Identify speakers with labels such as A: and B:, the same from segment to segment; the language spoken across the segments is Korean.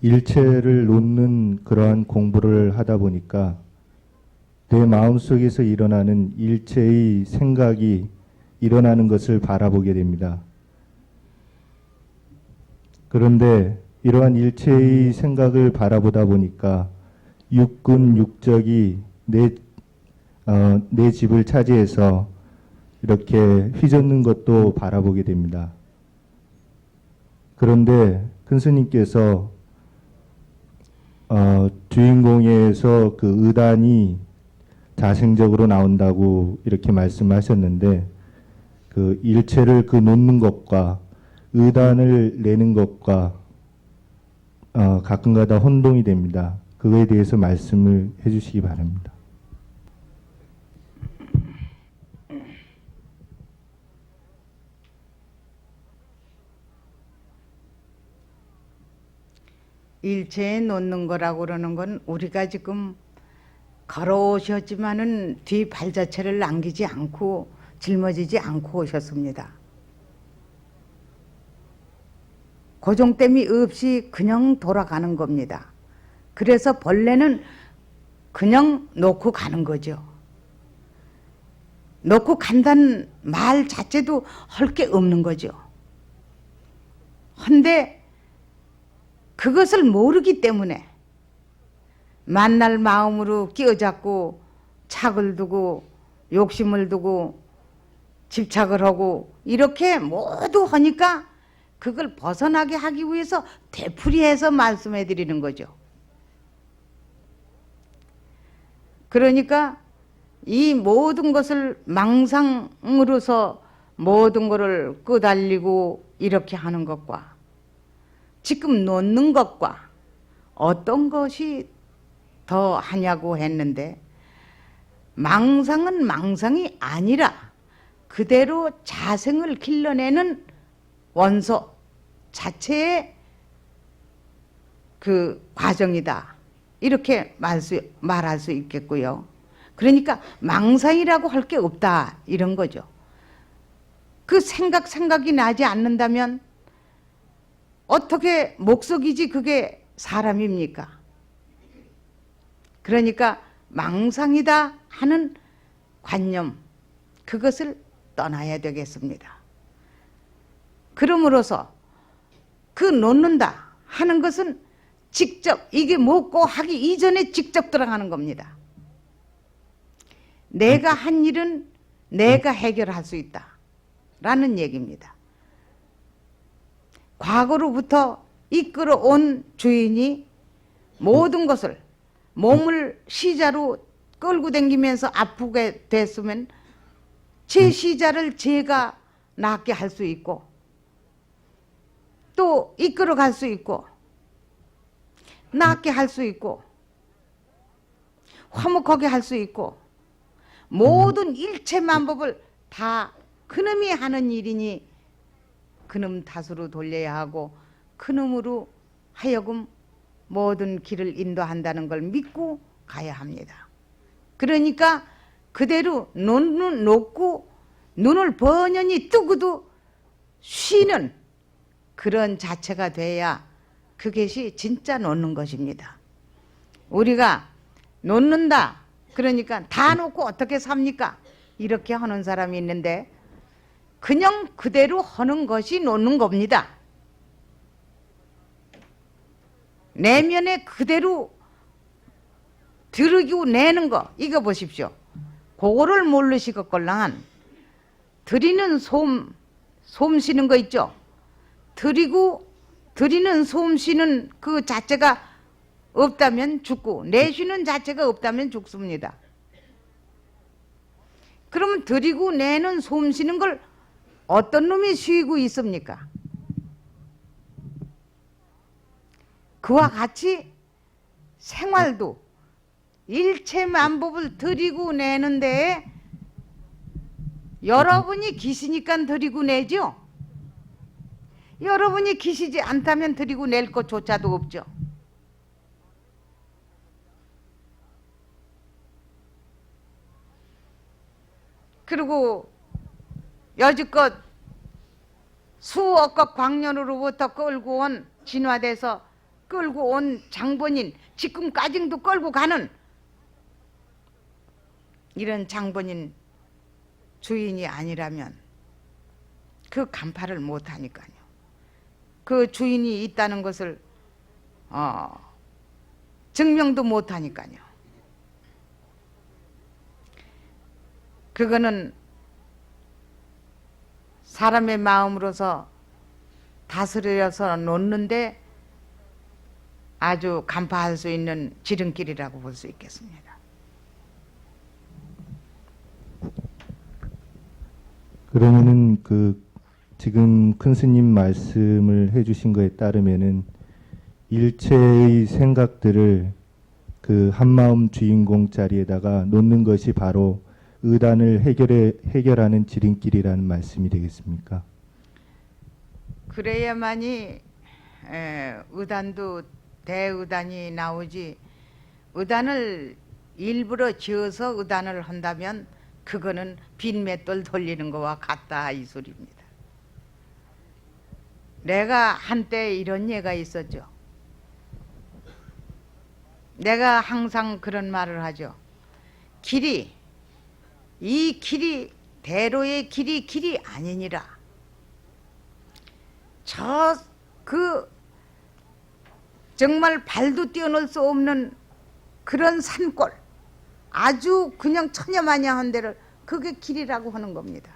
A: 일체를 놓는 그러한 공부를 하다 보니까 내 마음속에서 일어나는 일체의 생각이 일어나는 것을 바라보게 됩니다. 그런데 이러한 일체의 생각을 바라보다 보니까 육군 육적이 내, 어, 내 집을 차지해서 이렇게 휘젓는 것도 바라보게 됩니다. 그런데 큰 스님께서 어, 주인공에서 그 의단이 자생적으로 나온다고 이렇게 말씀하셨는데 그 일체를 그 놓는 것과 의단을 내는 것과 어, 가끔가다 혼동이 됩니다. 그거에 대해서 말씀을 해주시기 바랍니다.
B: 일체에 놓는 거라고 그러는 건 우리가 지금 걸어오셨지만은 뒤 발자체를 남기지 않고 짊어지지 않고 오셨습니다. 고정됨이 없이 그냥 돌아가는 겁니다. 그래서 벌레는 그냥 놓고 가는 거죠. 놓고 간다는 말 자체도 할 게 없는 거죠. 헌데 그것을 모르기 때문에 만날 마음으로 끼어잡고 착을 두고 욕심을 두고 집착을 하고 이렇게 모두 하니까 그걸 벗어나게 하기 위해서 되풀이해서 말씀해 드리는 거죠. 그러니까 이 모든 것을 망상으로서 모든 것을 끄달리고 이렇게 하는 것과 지금 놓는 것과 어떤 것이 더 하냐고 했는데 망상은 망상이 아니라 그대로 자생을 길러내는 원소 자체의 그 과정이다. 이렇게 말 수, 말할 수 있겠고요. 그러니까 망상이라고 할 게 없다. 이런 거죠. 그 생각, 생각이 나지 않는다면 어떻게 목석이지 그게 사람입니까? 그러니까 망상이다 하는 관념, 그것을 떠나야 되겠습니다. 그러므로서 그 놓는다 하는 것은 직접 이게 먹고 하기 이전에 직접 들어가는 겁니다. 내가 한 일은 내가 해결할 수 있다. 라는 얘기입니다. 과거로부터 이끌어온 주인이 모든 것을 몸을 시자로 끌고 다니면서 아프게 됐으면 제 시자를 제가 낫게 할 수 있고 또 이끌어 갈 수 있고 낫게 할 수 있고 화목하게 할 수 있고 모든 일체 만법을 다 그놈이 하는 일이니 그놈 탓으로 돌려야 하고 그놈으로 하여금 모든 길을 인도한다는 걸 믿고 가야 합니다. 그러니까 그대로 눈을 놓고 눈을 번연히 뜨고도 쉬는 그런 자체가 돼야 그것이 진짜 놓는 것입니다. 우리가 놓는다. 그러니까 다 놓고 어떻게 삽니까? 이렇게 하는 사람이 있는데 그냥 그대로 하는 것이 놓는 겁니다. 내면에 그대로 들이고 내는 거 이거 보십시오. 그거를 모르시겠걸랑한 드리는 솜, 솜 쉬는 거 있죠? 드리고 드리는 솜 쉬는 그 자체가 없다면 죽고 내쉬는 자체가 없다면 죽습니다. 그러면 드리고 내는 솜 쉬는 걸 어떤 놈이 쉬고 있습니까? 그와 같이 생활도 일체 만법을 드리고 내는데 여러분이 기시니까 드리고 내죠. 여러분이 기시지 않다면 드리고 낼 것조차도 없죠. 그리고 여지껏 수억억 광년으로부터 끌고 온 진화돼서 끌고 온 장본인 지금까지도 끌고 가는 이런 장본인 주인이 아니라면 그 간파를 못 하니까요. 그 주인이 있다는 것을 어, 증명도 못 하니까요. 그거는 사람의 마음으로서 다스려서 놓는데 아주 간파할 수 있는 지름길이라고 볼 수 있겠습니다.
A: 그러면은 그 지금 큰 스님 말씀을 해주신 거에 따르면은 일체의 생각들을 그 한마음 주인공 자리에다가 놓는 것이 바로 의단을 해결해 해결하는 지름길이라는 말씀이 되겠습니까?
B: 그래야만이 에, 의단도 대의단이 나오지 의단을 일부러 지어서 의단을 한다면 그거는 빈맷돌 돌리는 거와 같다 이 소리입니다. 내가 한때 이런 예가 있었죠. 내가 항상 그런 말을 하죠. 길이 이 길이 대로의 길이 길이 아니니라. 저 그 정말 발도 뛰어놀 수 없는 그런 산골 아주 그냥 천여마냥한 데를 그게 길이라고 하는 겁니다.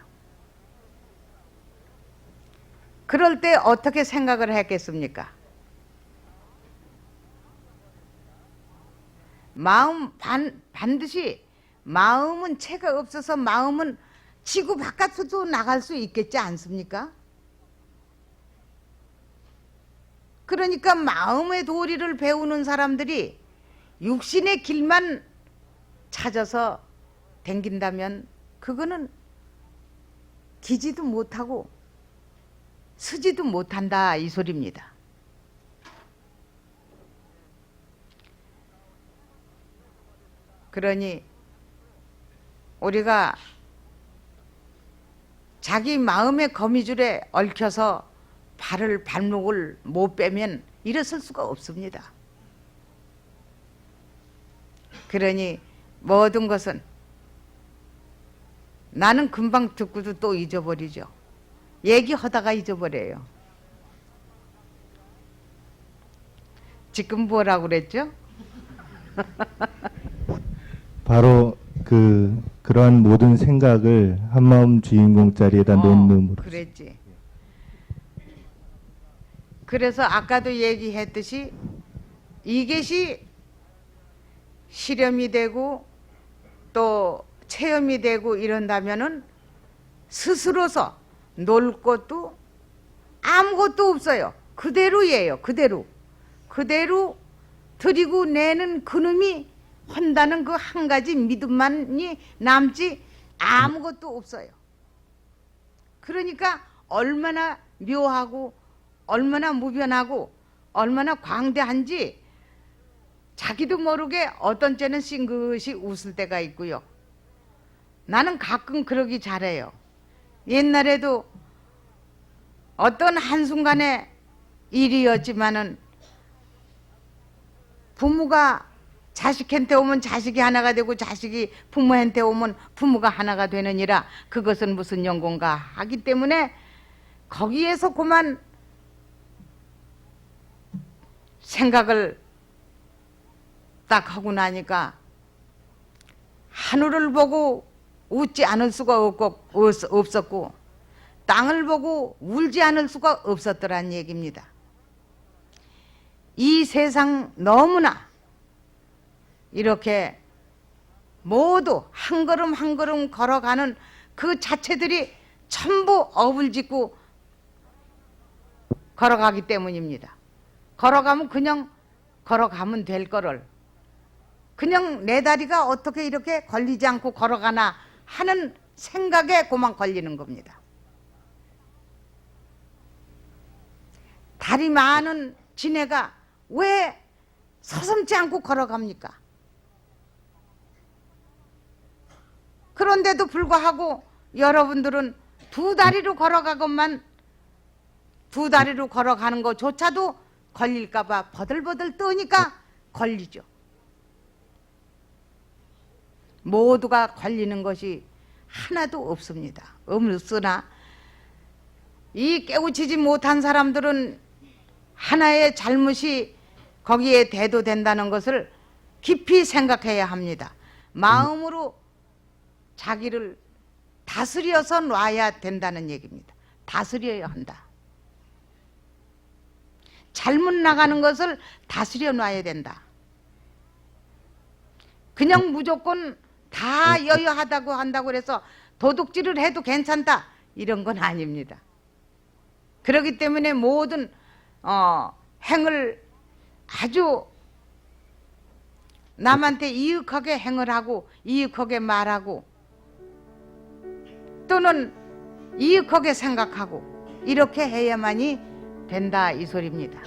B: 그럴 때 어떻게 생각을 했겠습니까? 마음 반, 반드시 마음은 채가 없어서 마음은 지구 바깥으로 나갈 수 있겠지 않습니까? 그러니까 마음의 도리를 배우는 사람들이 육신의 길만 찾아서 댕긴다면 그거는 기지도 못하고 쓰지도 못한다 이 소리입니다. 그러니 우리가 자기 마음의 거미줄에 얽혀서 발을 발목을 못 빼면 일어설 수가 없습니다. 그러니 모든 것은 나는 금방 듣고도 또 잊어버리죠. 얘기하다가 잊어버려요. 지금 뭐라고 그랬죠?
A: 바로 그 그러한 모든 생각을 한마음 주인공 자리에다
B: 어,
A: 놓는으로
B: 그랬지. 그래서 아까도 얘기했듯이 이것이 실험이 되고 또 체험이 되고 이런다면은 스스로서 놀 것도 아무것도 없어요. 그대로예요. 그대로. 그대로 드리고 내는 그놈이 한다는 그 한 가지 믿음만이 남지 아무것도 없어요. 그러니까 얼마나 묘하고 얼마나 무변하고 얼마나 광대한지 자기도 모르게 어떤 때는 싱긋이 웃을 때가 있고요. 나는 가끔 그러기 잘해요. 옛날에도 어떤 한순간에 일이었지만은 부모가 자식한테 오면 자식이 하나가 되고 자식이 부모한테 오면 부모가 하나가 되느니라 그것은 무슨 연고인가 하기 때문에 거기에서 그만 생각을 딱 하고 나니까 하늘을 보고 웃지 않을 수가 없고, 없- 없었고 땅을 보고 울지 않을 수가 없었더란 얘기입니다. 이 세상 너무나 이렇게 모두 한 걸음 한 걸음 걸어가는 그 자체들이 전부 업을 짓고 걸어가기 때문입니다. 걸어가면 그냥 걸어가면 될 거를 그냥 내 다리가 어떻게 이렇게 걸리지 않고 걸어가나 하는 생각에 고만 걸리는 겁니다. 다리 많은 지네가 왜 서슴지 않고 걸어갑니까? 그런데도 불구하고 여러분들은 두 다리로 걸어가건만 두 다리로 걸어가는 것조차도 걸릴까봐 버들버들 떠니까 걸리죠. 모두가 걸리는 것이 하나도 없습니다. 없으나 이 깨우치지 못한 사람들은 하나의 잘못이 거기에 대도된다는 것을 깊이 생각해야 합니다. 마음으로 자기를 다스려서 놔야 된다는 얘기입니다. 다스려야 한다. 잘못 나가는 것을 다스려 놔야 된다. 그냥 무조건 다 여여하다고 한다고 그래서 도둑질을 해도 괜찮다 이런 건 아닙니다. 그렇기 때문에 모든 어, 행을 아주 남한테 이익하게 행을 하고 이익하게 말하고 또는 이익하게 생각하고 이렇게 해야만이 된다 이 소리입니다.